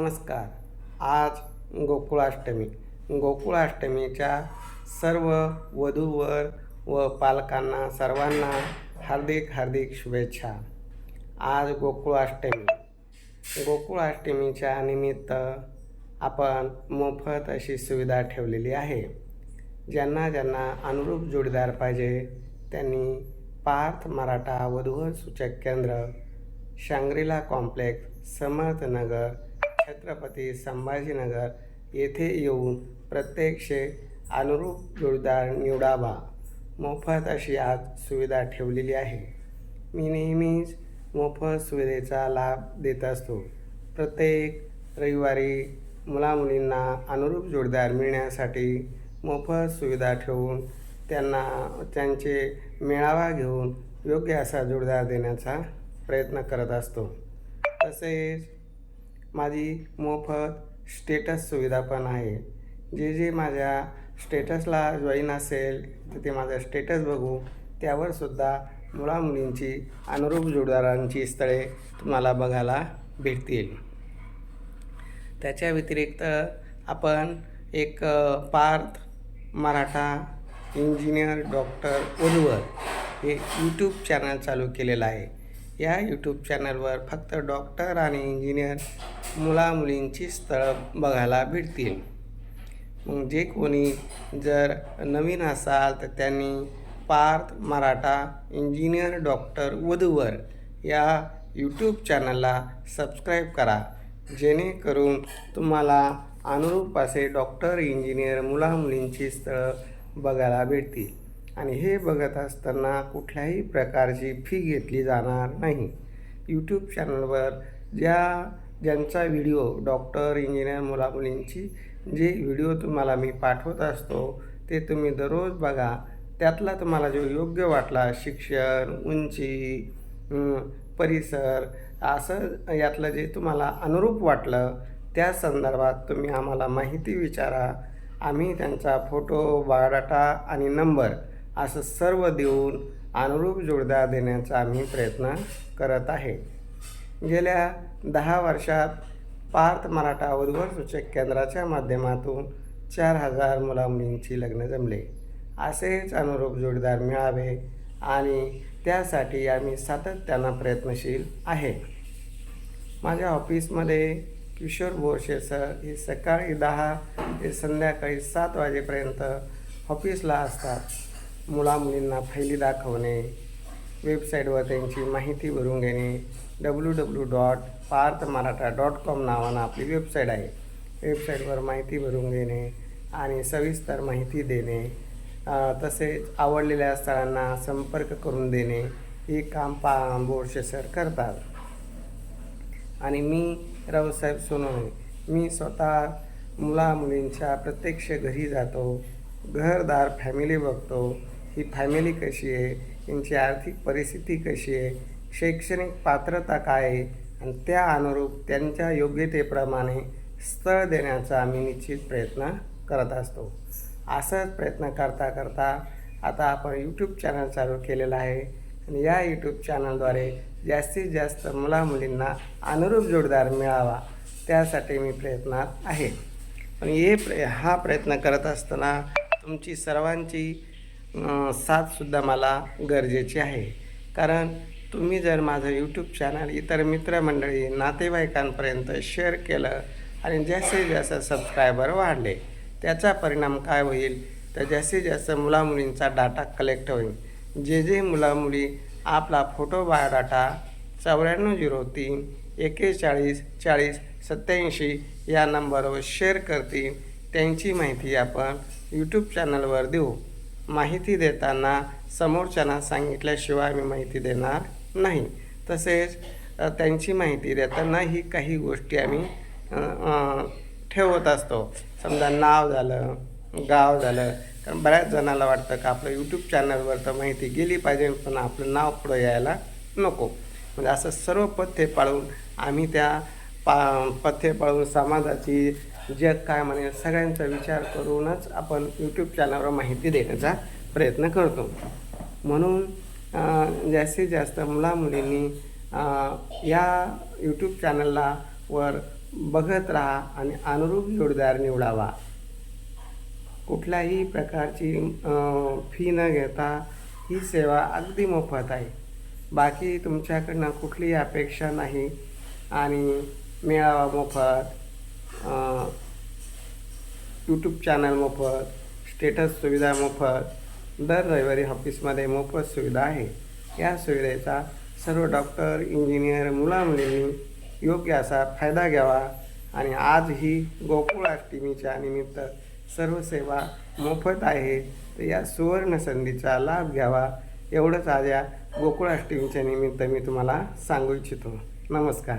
नमस्कार. आज गोकुळाष्टमी. गोकुळाष्टमीच्या सर्व वधूवर व पालकांना सर्वांना हार्दिक हार्दिक शुभेच्छा. आज गोकुळाष्टमी. गोकुळाष्टमीच्या निमित्त आपण मोफत अशी सुविधा ठेवलेली आहे. ज्यांना ज्यांना अनुरूप जोडीदार पाहिजे त्यांनी पार्थ मराठा वधूवर सूचक केंद्र शांग्रीला कॉम्प्लेक्स समर्थनगर छत्रपती संभाजीनगर येथे येऊन प्रत्यक्षे अनुरूप जोडदार निवडावा. मोफत अशी आज सुविधा ठेवलेली आहे. मी नेहमीच मोफत सुविधेचा लाभ देत असतो. प्रत्येक रविवारी मुलामुलींना अनुरूप जोडदार मिळण्यासाठी मोफत सुविधा ठेवून त्यांना त्यांचे मेळावा घेऊन योग्य असा जोडदार देण्याचा प्रयत्न करत असतो. तसेच माझी मोफत स्टेटस सुविधा पण आहे. जे जे माझ्या स्टेटसला जॉईन असेल तर ते माझं स्टेटस बघू. त्यावर सुद्धा मुलामुलींची अनुरूप जोडदारांची स्थळे तुम्हाला बघायला भेटतील. त्याच्या व्यतिरिक्त आपण एक पार्थ मराठा इंजिनियर डॉक्टर ओलवर हे यूट्यूब चॅनल चालू केलेलं आहे. या यूट्यूब चॅनलवर फक्त डॉक्टर आणि इंजिनियर मुलामुलींची स्थळं बघायला भेटतील. मग जे कोणी जर नवीन असाल तर त्यांनी पार्थ मराठा इंजिनियर डॉक्टर वधूवर या यूट्यूब चॅनलला सबस्क्राईब करा. जेणेकरून तुम्हाला अनुरूप असे डॉक्टर इंजिनियर मुलामुलींची स्थळं बघायला भेटतील. आणि हे बघत असताना कुठल्याही प्रकारची फी घेतली जाणार नाही. यूट्यूब चॅनलवर ज्या ज्यांचा व्हिडिओ डॉक्टर इंजिनियर मुलामुलींची जे व्हिडिओ तुम्हाला मी पाठवत असतो ते तुम्ही दररोज बघा. त्यातला तुम्हाला जो योग्य वाटला शिक्षण उंची परिसर असं यातलं जे तुम्हाला अनुरूप वाटलं त्या संदर्भात तुम्ही आम्हाला माहिती विचारा. आम्ही त्यांचा फोटो बायोडाटा आणि नंबर असं सर्व देऊन अनुरूप जोडदार देण्याचा आम्ही प्रयत्न करत आहे. गेल्या दहा वर्षात पार्थ मराठा वधूवर सूचक केंद्राच्या माध्यमातून चार हजार मुलामुलींची लग्न जमले. असेच अनुरूप जोडीदार मिळावे आणि त्यासाठी आम्ही सातत्यानं प्रयत्नशील आहे. माझ्या ऑफिसमध्ये किशोर बोरशे सर हे सकाळी दहा ते संध्याकाळी सात वाजेपर्यंत ऑफिसला असतात. मुलामुलींना फैली दाखवणे वेबसाईटवर त्यांची माहिती भरून घेणे. W W dot Parth Maratha dot com नावानं आपली वेबसाईट आहे. वेबसाईटवर माहिती भरून घेणे आणि सविस्तर माहिती देणे. तसेच आवडलेल्या स्थळांना संपर्क करून देणे. हे काम पा बोरशे सर करतात. आणि मी रावसाहेब सोनवणे मी स्वतः मुला मुलींच्या प्रत्यक्ष घरी जातो. घरदार फॅमिली बघतो. ही फॅमिली कशी आहे? त्यांची आर्थिक परिस्थिती कशी आहे? शैक्षणिक पात्रता काय आहे? आणि त्या अनुरूप त्यांच्या योग्यतेप्रमाणे स्थळ देण्याचा आम्ही निश्चित प्रयत्न करत असतो. असंच प्रयत्न करता करता आता आपण यूट्यूब चॅनल चालू केलेलं आहे. आणि या यूट्यूब चॅनलद्वारे जास्तीत जास्त मुलामुलींना अनुरूप जोडदार मिळावा त्यासाठी मी प्रयत्नात आहे. पण हे प्र हा प्रयत्न करत असताना तुमची सर्वांची साथसुद्धा मला गरजेची आहे. कारण तुम्ही जर माझं यूट्यूब चॅनल इतर मित्रमंडळी नातेवाईकांपर्यंत शेअर केलं आणि जास्तीत जास्त सबस्क्रायबर वाढले त्याचा परिणाम काय होईल? तर जास्तीत जास्त मुलामुलींचा डाटा कलेक्ट होईल. जे जे मुलामुली आपला फोटो बायोडाटा चौऱ्याण्णव झिरो तीन एकेचाळीस चाळीस सत्याऐंशी या नंबरवर शेअर करतील त्यांची माहिती आपण यूट्यूब चॅनलवर देऊ. माहिती देताना समोरच्यांना सांगितल्याशिवाय मी माहिती देणार नाही. तसेच त्यांची माहिती देताना ही काही गोष्टी आम्ही ठेवत असतो. समजा नाव झालं गाव झालं कारण बऱ्याच जणाला वाटतं का आपलं यूट्यूब चॅनलवर तर माहिती गेली पाहिजे पण आपलं नाव पुढं यायला नको. म्हणजे असं सर्व पथ्ये पाळून आम्ही त्या पा पथ्ये पाळून समाजाची जग काय म्हणेल सगळ्यांचा विचार करूनच आपण यूट्यूब चॅनलवर माहिती देण्याचा प्रयत्न करतो. म्हणून जास्तीत जास्त मुलामुलींनी या यूट्यूब चॅनलला वर बघत राहा आणि अनुरूप जोडदार निवडावा. कुठल्याही प्रकारची फी न घेता ही सेवा अगदी मोफत आहे. बाकी तुमच्याकडनं कुठलीही अपेक्षा नाही आणि मेळावा मोफत. यूट्यूब चॅनल मोफत स्टेटस सुविधा मोफत दर रविवारी ऑफिसमध्ये मोफत सुविधा आहे. या सुविधेचा सर्व डॉक्टर इंजिनियर मुलामुलींनी योग्य असा फायदा घ्यावा आणि आजही गोकुळ अष्टमीच्या निमित्त सर्व सेवा मोफत आहे. तर या सुवर्ण संधीचा लाभ घ्यावा. एवढंच आज या गोकुळ अष्टमीच्या निमित्त मी तुम्हाला सांगू इच्छितो. नमस्कार.